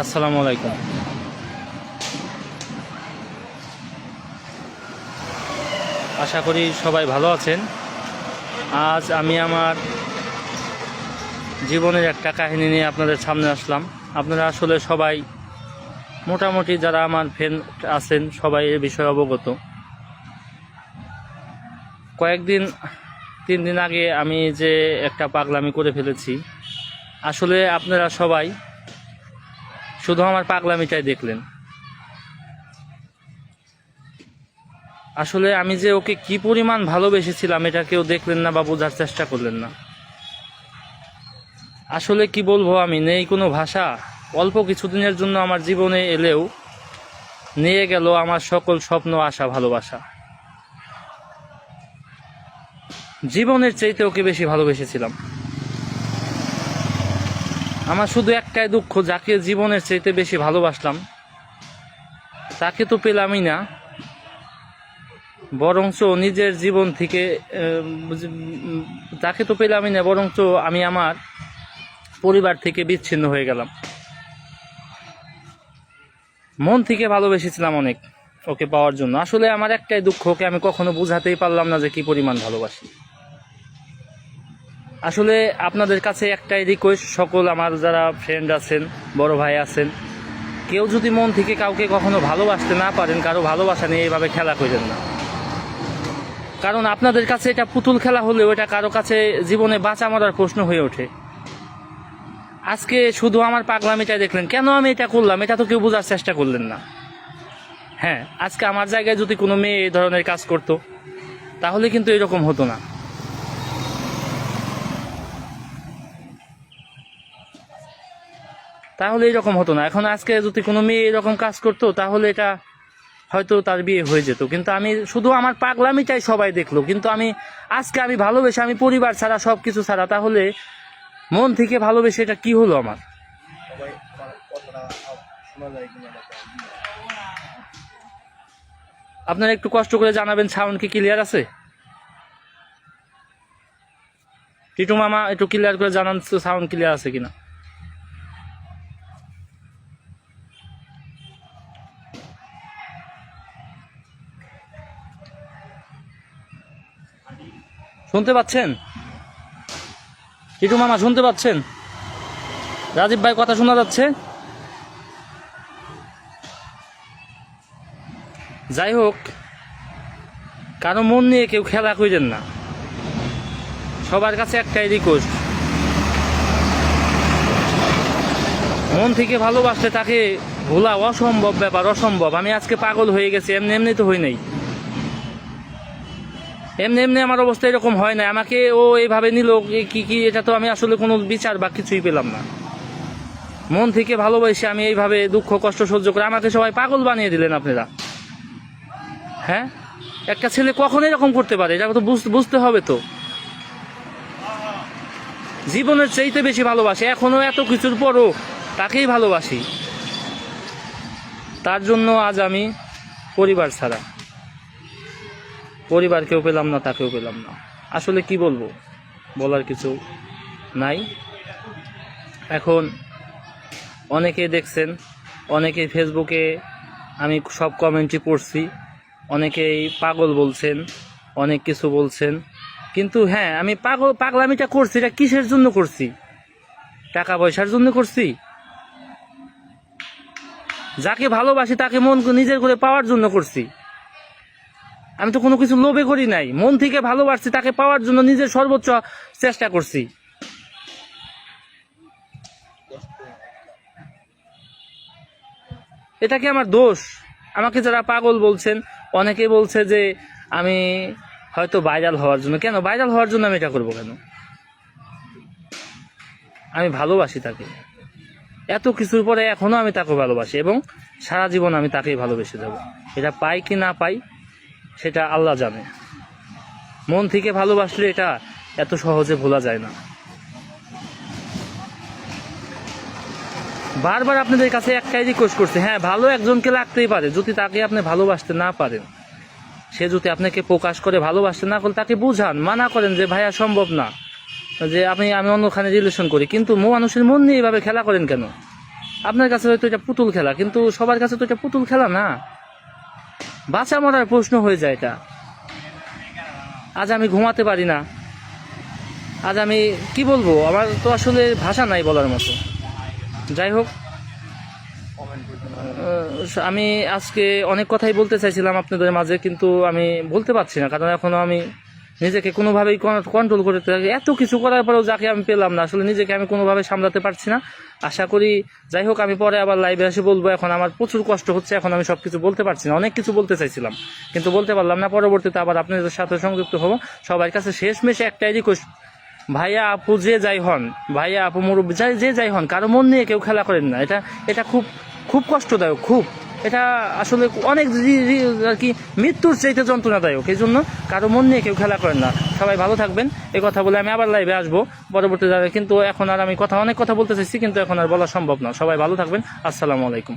আসসালামু আলাইকুম। আশা করি সবাই ভালো আছেন। আজ আমি আমার জীবনের একটা কাহিনী নিয়ে আপনাদের সামনে আসলাম। আপনারা আসলে সবাই মোটামুটি যারা আমার ফ্রেন্ড আছেন, সবাই এ বিষয়ে অবগত। কয়েকদিন, তিন দিন আগে আমি যে একটা পাগলামি করে ফেলেছি, আসলে আপনারা সবাই শুধু আমার পাগলামিটাই দেখলেন। আসলে আমি যে ওকে কি পরিমাণ ভালোবেসেছিলাম, এটা কেউ দেখলেন না বা বোঝার চেষ্টা করলেন না। আসলে কি বলব আমি, নেই কোনো ভাষা। অল্প কিছুদিনের জন্য আমার জীবনে এলেও নিয়ে গেল আমার সকল স্বপ্ন, আশা, ভালোবাসা। জীবনের চাইতে ওকে বেশি ভালোবেসেছিলাম। আমার শুধু একটাই দুঃখ, যাকে জীবনের চাইতে বেশি ভালোবাসলাম, তাকে তো পেলামই না, বরঞ্চ নিজের জীবন থেকে তাকে তো পেলামই না, বরঞ্চ আমি আমার পরিবার থেকে বিচ্ছিন্ন হয়ে গেলাম। মন থেকে ভালোবেসেছিলাম অনেক ওকে পাওয়ার জন্য। আসলে আমার একটাই দুঃখ, ওকে আমি কখনো বুঝাতেই পারলাম না যে কি পরিমাণ ভালোবাসি। আসলে আপনাদের কাছে একটাই রিকোয়েস্ট সকল আমার যারা ফ্রেন্ড আছেন, বড় ভাই আছেন, কেউ যদি মন থেকে কাউকে কখনো ভালোবাসতে না পারেন, কারও ভালোবাসা নিয়ে এইভাবে খেলা করেন না। কারণ আপনাদের কাছে এটা পুতুল খেলা হলেও এটা কারও কাছে জীবনে বাঁচা মরার প্রশ্ন হয়ে ওঠে। আজকে শুধু আমার পাগলামিটাই দেখলেন, কেন আমি এটা করলাম? এটা তো কেউ বোঝার চেষ্টা করলেন না। হ্যাঁ আজকে আমার জায়গায় যদি কোনো মেয়ে এই ধরনের কাজ করতো, তাহলে কিন্তু এরকম হতো না। তাহলে এরকম হতো না। এখন আজকে যদি কোনো মেয়ে এরকম কাজ করতো, তাহলে এটা হয়তো তার বিয়ে হয়ে যেত। কিন্তু আমি শুধু আমার পাগলামিটাই সবাই দেখল। কিন্তু আমি, আজকে আমি ভালোবেসে, আমি পরিবার ছাড়া সব কিছু ছাড়া, তাহলে মন থেকে ভালোবেসে এটা কি হলো আমার? আপনারা একটু কষ্ট করে জানাবেন, সাউন্ড কি ক্লিয়ার আছে? টিটু মামা, একটু ক্লিয়ার করে জানান, সাউন্ড ক্লিয়ার আছে কিনা? শুনতে পাচ্ছেন? টিটু মামা, শুনতে পাচ্ছেন? রাজীব ভাই, কথা শোনা যাচ্ছে? যাই হোক, কারও মন নিয়ে কেউ খেলা করেন না। সবার কাছে একটাই রিকোয়েস্ট মন থেকে ভালোবাসলে তাকে ভোলা অসম্ভব ব্যাপার, অসম্ভব। আমি আজকে পাগল হয়ে গেছি, এমনি এমনি তো হই নাই। এমনি এমনি আমার অবস্থা এরকম হয় না আমাকে ও এইভাবে নিল কি কি, এটা তো আমি আসলে কোনো বিচার বা কিছুই পেলাম না। মন থেকে ভালোবাসি আমি এইভাবে দুঃখ, কষ্ট সহ্য করে আমাকে সবাই পাগল বানিয়ে দিলেন আপনারা। হ্যাঁ? একটা ছেলে কখন এরকম করতে পারে? এটা তো বুঝ- বুঝতে হবে তো। জীবনের চাইতে বেশি ভালোবাসি। এখনও এত কিছুর পরও তাকেই ভালোবাসি। তার জন্য আজ আমি পরিবার ছাড়া। পরিবারকেও পেলাম না, তাকেও পেলাম না। আসলে কি বলব? বলার কিছু নাই। এখন অনেকে দেখছেন অনেকে ফেসবুকে আমি সব কমেন্টই পড়ছি, অনেকেই পাগল বলছেন, অনেক কিছু বলছেন। কিন্তু হ্যাঁ আমি পাগল, পাগলামিটা করছি, এটা কিসের জন্য করছি? টাকা পয়সার জন্য করছি? যাকে ভালোবাসি তাকে মন নিজের করে পাওয়ার জন্য করছি। আমি তো কোনো কিছু লোভে করি নাই। মন থেকে ভালোবাসছি, তাকে পাওয়ার জন্য নিজের সর্বোচ্চ চেষ্টা করছি। এটা কি আমার দোষ? আমাকে যারা পাগল বলছেন, অনেকে বলছে যে আমি হয়তো ভাইরাল হওয়ার জন্য। কেন? ভাইরাল হওয়ার জন্য আমি এটা করব কেন? আমি ভালোবাসি তাকে। এত কিছুর পরে এখনও আমি তাকে ভালোবাসি এবং সারা জীবন আমি তাকেই ভালোবেসে যাব। এটা পাই কি না পাই সেটা আল্লাহ জানে। মন থেকে ভালোবাসলে এটা এত সহজে ভোলা যায় না। বারবার আপনাদের কাছে একটাই রিকোয়েস্ট করছে হ্যাঁ ভালো একজনকে লাগতেই পারে, যদি তাকে আপনি ভালোবাসতে না পারেন। সে যদি আপনাকে প্রকাশ করে ভালোবাসতে না করে তাকে বুঝান, মানা করেন যে, ভাইয়া, সম্ভব না। যে আপনি, আমি অন্যখানে রিলেশন করি। কিন্তু মো মানুষের মন নিয়ে এভাবে খেলা করেন কেন? আপনার কাছে হয়তো এটা পুতুল খেলা, কিন্তু সবার কাছে তো এটা পুতুল খেলা না। বাঁচা মরার প্রশ্ন হয়ে যায় এটা। আজ আমি ঘুমাতে পারি না। আজ আমি, কি বলব? আমার তো আসলে ভাষা নাই বলার মতো। যাই হোক আমি আজকে অনেক কথাই বলতে চাইছিলাম আপনাদের মাঝে, কিন্তু আমি বলতে পারছি না, কারণ এখনও আমি নিজেকে কোনোভাবেই কন্ট্রোল করতে থাকি এত কিছু করার পরেও যাকে আমি পেলাম না। আসলে নিজেকে আমি কোনোভাবে সামলাতে পারছি না। আশা করি, যাই হোক, আমি পরে আবার লাইভে এসে বলব, এখন আমার প্রচুর কষ্ট হচ্ছে, এখন আমি সব কিছু বলতে পারছি না। অনেক কিছু বলতে চাইছিলাম, কিন্তু বলতে পারলাম না। পরবর্তীতে আবার আপনাদের সাথে সংযুক্ত হব। সবার কাছে শেষমেশে একটাই রিকোয়েস্ট ভাইয়া আপু যে যাই হন, ভাইয়া আপু মুরব্বী, যাই যে যাই হন, কারও মন নিয়ে কেউ খেলা করেন না। এটা এটা খুব খুব কষ্টদায়ক, খুব। এটা আসলে অনেক আর কি মৃত্যুর চাইতে যন্ত্রণাদায়ক। এই জন্য কারও মন নিয়ে কেউ খেলা করেন না। সবাই ভালো থাকবেন। এই কথা বলে আমি আবার লাইভে আসব পরবর্তী কিন্তু এখন আর আমি কথা, অনেক কথা বলতে চাইছি, কিন্তু এখন আর বলা সম্ভব না। সবাই ভালো থাকবেন। আসসালামু আলাইকুম।